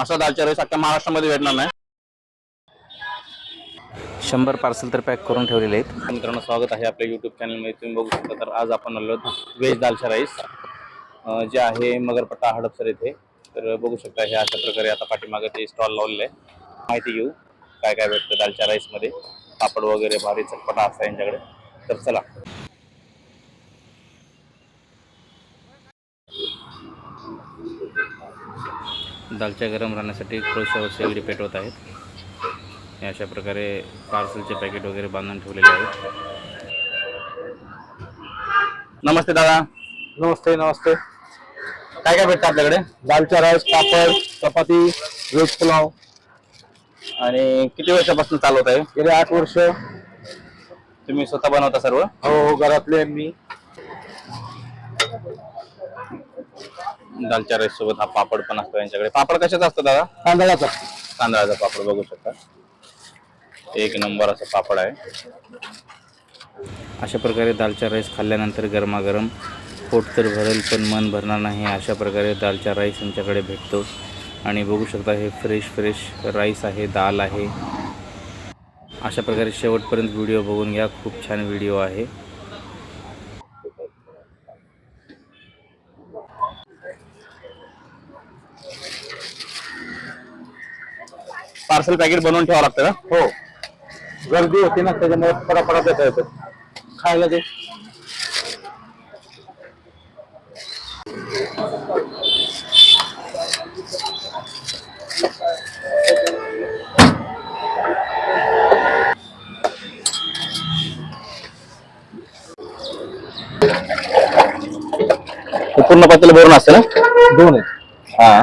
असा दालचा राईस अख्ख्या महाराष्ट्रामध्ये भेटणार नाही. शंभर पार्सल तर पॅक करून ठेवलेले आहेत. मित्रांनो स्वागत आहे आपल्या युट्यूब चॅनलमध्ये तुम्ही बघू शकता तर आज आपण आलो व्हेज दालचा राईस जे आहे मगरपट्टा हडपसर येथे तर बघू शकता हे अशा प्रकारे आता पाठीमागे ते स्टॉल लावलेलं आहे. माहिती घेऊ काय काय भेटतं दालच्या राईसमध्ये पापड वगैरे भारी चटपटा असता यांच्याकडे. तर चला. दालच्या गरम राहण्यासाठी कोळशावर शेगडी पेटवत आहेत. हे अशा प्रकारे पार्सलचे पॅकेट वगैरे बांधून ठेवलेले आहेत. नमस्ते दादा. नमस्ते नमस्ते. काय काय भेटतं आपल्याकडे? Dalcha rice papad chapati veg pulao. आणि किती वर्षापासून चालवत आहे? गेले आठ वर्ष. हो तुम्ही स्वतः बनवता सर्व? हो घरातले मी. दालच्या राईस सोबत हा पापड पण असतो यांच्याकडे. पापड कशाचा असतो दादा? तांदळाचा. तांदळाचा पापड बघू शकता. एक नंबर असा पापड आहे. अशा प्रकारे दालचा राईस खाल्ल्यानंतर गरमागरम पोट तर भरेल पण मन भरणार नाही. अशा प्रकारे दालचा राईस यांच्याकडे भेटतो. आणि बघू शकता हे फ्रेश फ्रेश राईस आहे दाल आहे. अशा प्रकारे शेवटपर्यंत व्हिडिओ बघून घ्या. खूप छान व्हिडिओ आहे. पार्सल पॅकेट बनवून ठेवावं लागतं का? हो. गर्दी होती ना त्याच्यामुळे फटाफटा देता येतं. खायला ते पूर्ण पातेलं भरून असतं ना? दोन आहेत. हा.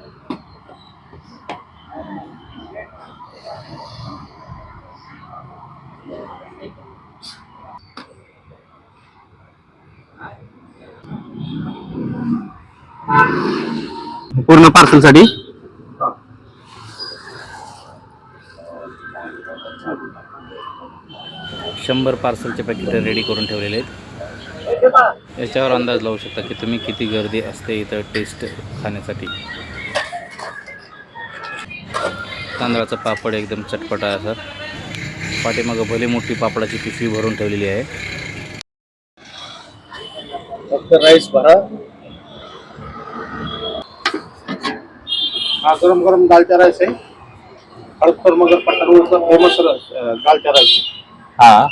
पूर्ण पार्सलसाठी शंभर पार्सलचे पॅकेट रेडी करून ठेवलेले आहेत. याच्यावर अंदाज लावू शकता की तुम्ही किती गर्दी असते इथं टेस्ट खाण्यासाठी. तांदळाचा पापड एकदम चटपटा असा. पाठीमागं भले मोठी पापडाची पिशवी भरून ठेवलेली आहे. फक्त राईस भरा. हा गरम गरम दालचा राईस आहे. हडपसर मगर पट्टाचा फेमस दालचा राईस हा.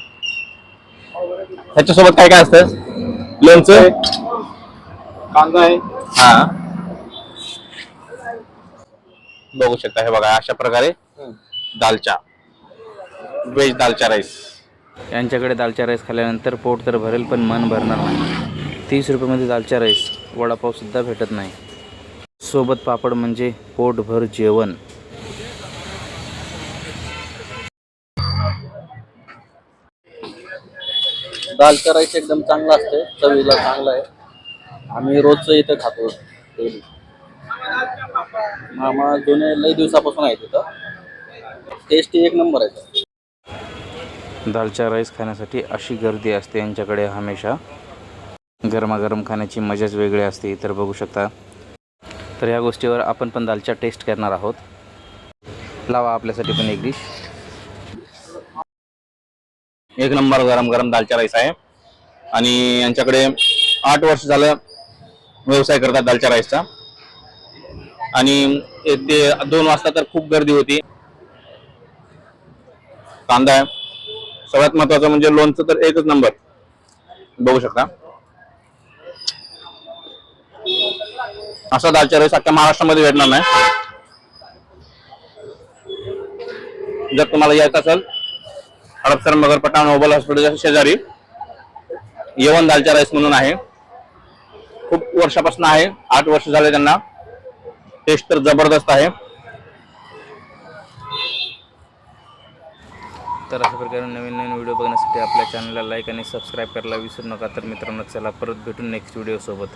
ह्याच्यासोबत काय काय असतं? लोणचं? कांदा आहे. हा. बघू शकता हे बघा अशा प्रकारे दालचा व्हेज दालचा राईस. यांच्याकडे दालचा राईस खाल्ल्यानंतर पोट तर भरेल पण मन भरणार नाही. तीस रुपयामध्ये दालचा राईस वडापावसुद्धा भेटत नाही. सोबत पापड म्हणजे पोटभर जेवण. दालचा राईस एकदम चांगला असते चवीला चांगला आहे. आम्ही रोजचं इथं खातो डेली मामा जुने लई दिवसापासून आहे तिथं टेस्ट एक नंबर आहे. दालचा राईस खाण्यासाठी अशी गर्दी असते यांच्याकडे हमेशा. गरमागरम खाण्याची मजाच वेगळी असते तर बघू शकता. तर ह्या गोष्टीवर आपण पण दालचा टेस्ट करणार आहोत. लावा आपल्यासाठी पण एक डिश एक नंबर गरम गरम दालचा राईस आहे. आणि यांच्याकडे आठ वर्ष झालं व्यवसाय करतात दालचा राईसचा आणि ते दोन वाजता तर खूप गर्दी होती. कांदा आहे. सगळ्यात महत्वाचं म्हणजे लोणचं तर एकच नंबर बघू शकता. असा दालचा रस अख्ख्या महाराष्ट्रामध्ये भेटणार नाही. जर तुम्हाला यायचं असेल हडपसर मगरपटा नोबल हॉस्पिटलच्या शेजारी येवन दालचा राईस म्हणून आहे. खूप वर्षापासून आहे आठ वर्ष झाले त्यांना. टेस्ट तर जबरदस्त आहे. तर अशा प्रकारे नवीन नवीन व्हिडिओ बघण्यासाठी आपल्या चॅनलला लाईक आणि सबस्क्राईब करायला विसरू नका. तर मित्रांनो चला परत भेटून नेक्स्ट व्हिडिओसोबत